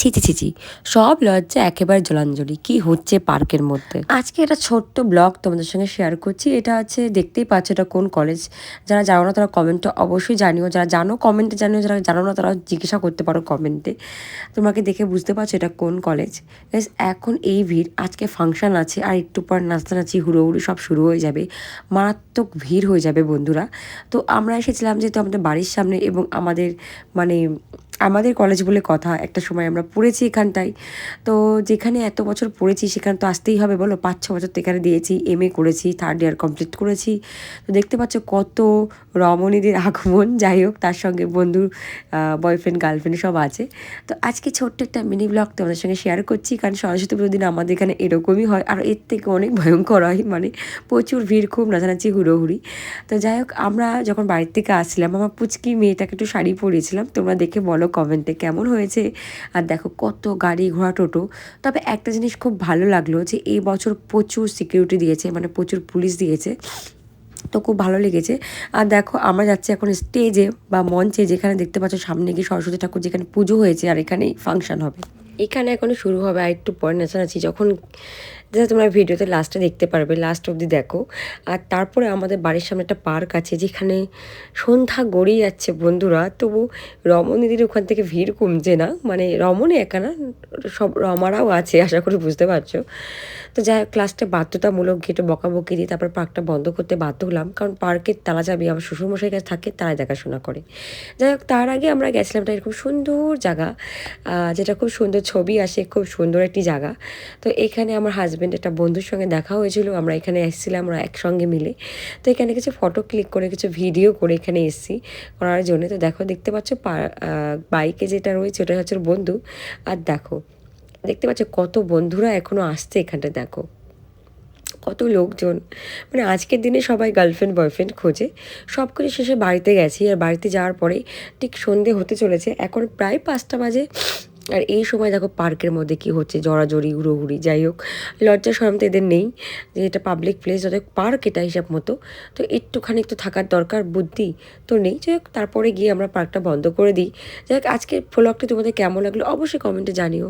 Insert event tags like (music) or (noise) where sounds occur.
ছিচি ছিচি সব লজ্জা একেবারে জলাঞ্জলি। কি হচ্ছে পার্কের মধ্যে? আজকে এটা ছোট্ট ব্লগ তোমাদের সঙ্গে শেয়ার করছি। এটা হচ্ছে, দেখতেই পাচ্ছ এটা কোন কলেজ যারা জানো না তারা কমেন্টে অবশ্যই জানিও। যারা জানো কমেন্টে জানিও। যারা জানো না তারা জিজ্ঞাসা করতে পারো কমেন্টে তোমাকে দেখে বুঝতে পারছ এটা কোন কলেজ এখন এই ভিড়, আজকে ফাংশন আছে আর একটু পর নাচানাচি হুড়োহুড়ি সব শুরু হয়ে যাবে। মারাত্মক ভিড় হয়ে যাবে বন্ধুরা। তো আমরা এসেছিলাম যেহেতু আমাদের বাড়ির সামনে এবং আমাদের মানে আমাদের কলেজ বলে কথা, একটা সময় আমরা পড়েছি এখানটায়। তো যেখানে এত বছর পড়েছি সেখানে তো আসতেই হবে বলো, পাঁচ, ছ বছর তো এখানে দিয়েছি এম এ করেছি থার্ড ইয়ার কমপ্লিট করেছি। তো দেখতে পাচ্ছ কত রমণীদের আগমন, (laughs) যাই হোক, তার সঙ্গে বন্ধু বয়ফ্রেন্ড গার্লফ্রেন্ড সব আছে। তো আজকে ছোট্ট একটা মিনি ব্লগ তোমাদের সঙ্গে শেয়ার করছি, কারণ সরস্বতী পুজোর দিন আমাদের এখানে এরকমই হয়, আর এর থেকে অনেক ভয়ঙ্কর হয় মানে প্রচুর ভিড়, খুব নাচানাচি, হুড়োহুড়ি। তো যাই হোক, আমরা যখন বাড়ির থেকে আসছিলাম, আমার পুচকি মেয়েটাকে একটু শাড়ি পরিয়েছিলাম, তোমরা দেখে বলো কমেন্টে কেমন হয়েছে? আর দেখো কত গাড়ি ঘোড়া টোটো। তবে একটা জিনিস খুব ভালো লাগল যে এই বছর প্রচুর সিকিউরিটি দিয়েছে মানে প্রচুর পুলিশ দিয়েছে। তো খুব ভালো লেগেছে। আর দেখো আমরা যাচ্ছি এখন স্টেজে বা মঞ্চে, যেখানে দেখতে পাচ্ছ সামনে গিয়ে সরস্বতী ঠাকুর যেখানে পুজো হয়েছে আর এখানেই ফাংশন হবে। এখানে এখনও শুরু হবে, আর একটু পরে নাচানাচি। যখন যেটা তোমরা ভিডিওতে লাস্টে দেখতে পারবে লাস্ট অবধি দেখো। আর তারপরে আমাদের বাড়ির সামনে একটা পার্ক আছে, যেখানে সন্ধ্যা গড়িয়ে যাচ্ছে বন্ধুরা। তবু রমণীদের ওখান থেকে ভিড় কমছে না। মানে রমণী একা না, সব রমারাও আছে, আশা করি বুঝতে পারছ। তো যাই হোক ক্লাসটা বাধ্যতামূলক গেটে বকাবকি দিয়ে তারপর পার্কটা বন্ধ করতে বাধ্য হলাম। কারণ পার্কের তালা চাবি আমার শ্বশুরমশাই কাছে থাকে, তারাই দেখাশোনা করে। যাই হোক, তার আগে আমরা গেছিলাম একটা এরকম সুন্দর জায়গা যেটা খুব সুন্দর ছবি আসে, খুব সুন্দর একটি জায়গা। তো এখানে আমার হাজব্যান্ড একটা বন্ধুর সঙ্গে দেখা হয়েছিল, আমরা এখানে এসেছিলাম, আমরা একসঙ্গে মিলে। তো এখানে কিছু ফটো ক্লিক করে, কিছু ভিডিও করে এখানে এসেছি করার জন্য। তো দেখো, দেখতে পাচ্ছ বাইকে যেটা রয়েছে ওটা হচ্ছে বন্ধু। আর দেখো, দেখতে পাচ্ছ কত বন্ধুরা এখনও আসছে এখানটা, দেখো। কত লোকজন। মানে আজকের দিনে সবাই গার্লফ্রেন্ড বয়ফ্রেন্ড খোঁজে। সব কিছু শেষে বাড়িতে গেছি। আর বাড়িতে যাওয়ার পরে ঠিক সন্ধে হতে চলেছে। এখন প্রায় পাঁচটা বাজে। আর এই সময় দেখো পার্কের মধ্যে কি হচ্ছে, জড়াজড়ি উড়োহুড়ি যাই হোক। লজ্জা সরম তো এদের নেই যে এটা পাবলিক প্লেস যত পার্ক এটা হিসাব মতো। তো একটুখানি তো থাকার দরকার, বুদ্ধি তো নেই। যাই হোক, তারপরে গিয়ে আমরা পার্কটা বন্ধ করে দিই। যাই হোক, আজকের ফ্লগটি তোমাদের কেমন লাগল অবশ্যই কমেন্টে জানিও।